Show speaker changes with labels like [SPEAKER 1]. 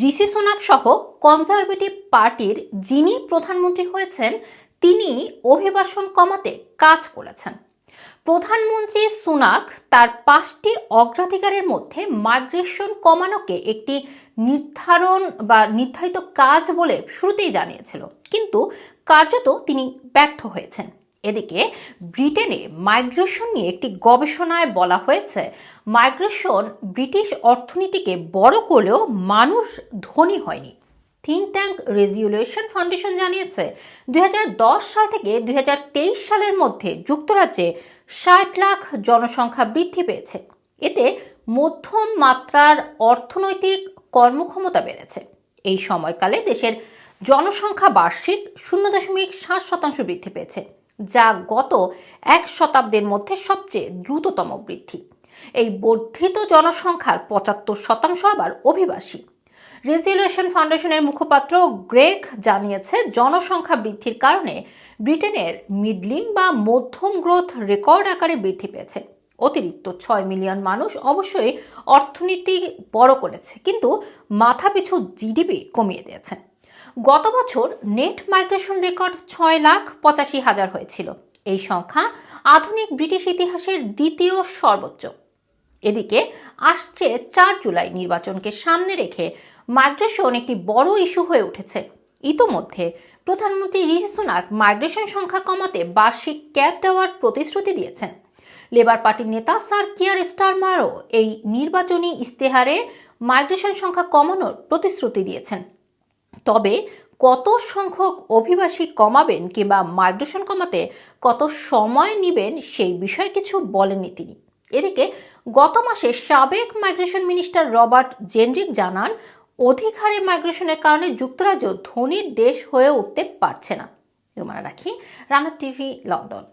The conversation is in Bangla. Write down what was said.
[SPEAKER 1] ঋষি সোনাক সহ কনজারভেটিভ পার্টির যিনি প্রধানমন্ত্রী হয়েছেন, তিনি অভিবাসন কমাতে কাজ করেছেন। প্রধানমন্ত্রী সুনাক তার পাঁচটি অগ্রাধিকারের মধ্যে মাইগ্রেশন কমানোকে একটি নির্ধারণ বা নির্ধারিত কাজ বলে শুরুতেই জানিয়েছিল। কিন্তু কার্যত তিনি ব্যর্থ হয়েছেন। এদিকে ব্রিটেনে মাইগ্রেশন নিয়ে একটি গবেষণায় বলা হয়েছে, মাইগ্রেশন ব্রিটিশ অর্থনীতিকে বড় করলেও মানুষ ধনী হয়নি। থিঙ্ক ট্যাঙ্ক রেজিউলেশন ফাউন্ডেশন জানিয়েছে দু হাজার দশ সাল থেকে দু হাজার তেইশ সালের মধ্যে যুক্তরাজ্যে ষাট লাখ জনসংখ্যা বৃদ্ধি পেয়েছে। এতে মধ্যম মাত্রার অর্থনৈতিক কর্মক্ষমতা বেড়েছে। এই সময়কালে দেশের জনসংখ্যা বার্ষিক শূন্য দশমিক সাত শতাংশ বৃদ্ধি পেয়েছে। যা গত এক শতাব্দীর মধ্যে সবচেয়ে দ্রুততম বৃদ্ধি। এই বর্ধিত জনসংখ্যার পঁচাত্তর শতাংশ আবার অভিবাসী। রেজিলিউশন ফাউন্ডেশনের মুখপাত্র গ্রেগ জানিয়েছে, জনসংখ্যা বৃদ্ধির কারণে ব্রিটেনের মিডলিং বা মধ্যম গ্রোথ রেকর্ড আকারে বৃদ্ধি পেয়েছে। অতিরিক্ত ছয় মিলিয়ন মানুষ অবশ্যই অর্থনীতি বড় করেছে, কিন্তু মাথাপিছু জিডিপি কমিয়ে দিয়েছে। গত বছর নেট মাইগ্রেশন রেকর্ড ছয় লাখ পঁচাশি হাজার হয়েছিল। এই সংখ্যা আধুনিক ব্রিটিশ ইতিহাসের দ্বিতীয় সর্বোচ্চ। এদিকে আসছে চার জুলাই নির্বাচনকে সামনে রেখে মাইগ্রেশন একটি বড় ইস্যু হয়ে উঠেছে। ইতোমধ্যে প্রধানমন্ত্রী ঋষি সুনাক মাইগ্রেশন সংখ্যা কমাতে বার্ষিক ক্যাপ দেওয়ার প্রতিশ্রুতি দিয়েছেন। লেবার পার্টির নেতা স্যার কিয়ার স্টারমারও এই নির্বাচনী ইস্তেহারে মাইগ্রেশন সংখ্যা কমানোর প্রতিশ্রুতি দিয়েছেন। তবে কত সংখ্যক অভিবাসী কমাবেন কিংবা মাইগ্রেশন কমাতে কত সময় নেবেন সেই বিষয়ে কিছু বলেননি তিনি। এদিকে গত মাসে সাবেক মাইগ্রেশন মিনিস্টার রবার্ট জেনরিক জানান অধিক হারে মাইগ্রেশনের কারণে যুক্তরাজ্য ধনীর দেশ হয়ে উঠতে পারছে না। রুমানা রাখি, রানা টিভি, লন্ডন।